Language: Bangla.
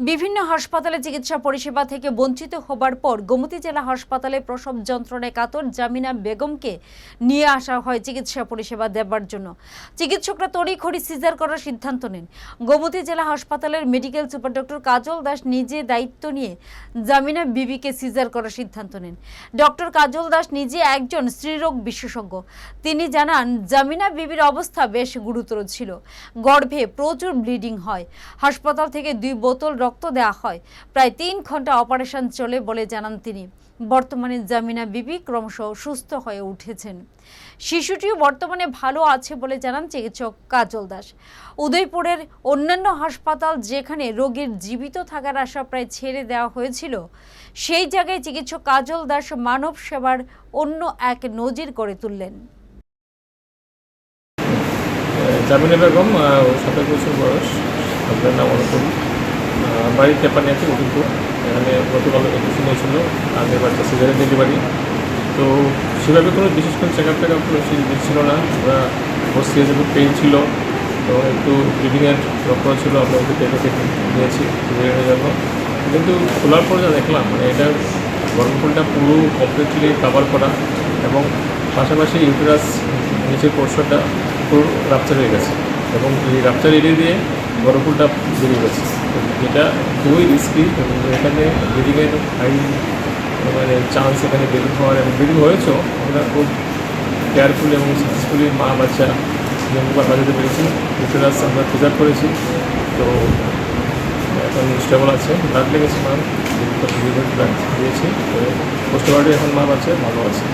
বিভিন্ন হাসপাতালে চিকিৎসা পরিষেবা থেকে বঞ্চিত হবার পর গোমতী জেলা হাসপাতালে প্রসব যন্ত্রণায় কাতর জামিনা বেগমকে নিয়ে আসা হয় চিকিৎসা পরিষেবা দেবার জন্য। চিকিৎসকরা তড়িঘড়ি সিজার করার সিদ্ধান্ত নেন। গোমতী জেলা হাসপাতালের medical super doctor Kajal Das নিজে দায়িত্ব নিয়ে জামিনা বিবিকে সিজার করার সিদ্ধান্ত নেন। ডক্টর কাজল দাস নিজে একজন স্ত্রীরোগ বিশেষজ্ঞ। তিনি জানান, জামিনা বিবির অবস্থা বেশ গুরুতর ছিল। গর্ভে প্রচুর ব্লিডিং হয়। হাসপাতাল থেকে দুই বোতল রক্ত দেওয়া হয়। প্রায় তিন ঘণ্টা অপারেশন চলে বলে জানান তিনি। বর্তমানে জামিনা বিবি ক্রমশ সুস্থ হয়ে উঠেছেন। শিশুটিও বর্তমানে ভালো আছে বলে জানান চিকিৎসক কাজল দাস। উদয়পুরের অন্যান্য হাসপাতাল যেখানে রোগীর জীবিত থাকার আশা প্রায় ছেড়ে দেওয়া হয়েছিল, সেই জায়গায় চিকিৎসক কাজল দাস মানব সেবার অন্য এক নজির করে তুললেন। জামিনা বেগম সাতাশ বছর বয়স। আপনার নাম অনুপম আহ, বাড়ি তেপানিয়াতে উদয়পুর। এখানে গতকাল একুশে নিয়েছিল আগের বাচ্চা সিজারের ডেলিভারি তো সেভাবে কোনো বিশেষ কোনো চেক আপ টেক আপ কোনো ছিল না। ওরা বসে একটু পেন ছিল এবং একটু ব্লিডিংয়ের লক্ষণ ছিল আমরা ওকে টেকে নিয়েছি সিজারের জন্য কিন্তু খোলার পর যা দেখলাম মানে এটা গর্ভফুলটা পুরো কমপ্লিটলি কাভার করা এবং পাশাপাশি ইউটেরাস নিচের পোর্শনটা পুরো রাপচার হয়ে গেছে এবং এই রাপচার এরিয়া দিয়ে গরমফুলটা বেরিয়ে গেছে। এটা খুবই রিস্কি এবং এখানে ব্লিডিংয়ের হাই মানে চান্স এখানে ব্লিডিং হওয়ার এবং ব্লিডিং হয়েছেও। আমরা খুব কেয়ারফুল এবং সাকসেসফুলি মা বাচ্চা জঙ্গিবার বাজাতে পেরেছি ইউটেরাস আমরা প্রিজার্ভ করেছি। তো এখন স্টেবল আছে। ব্লাড লেগেছে ব্লাড দিয়েছি। তো এখন মা বাচ্চা ভালো আছে।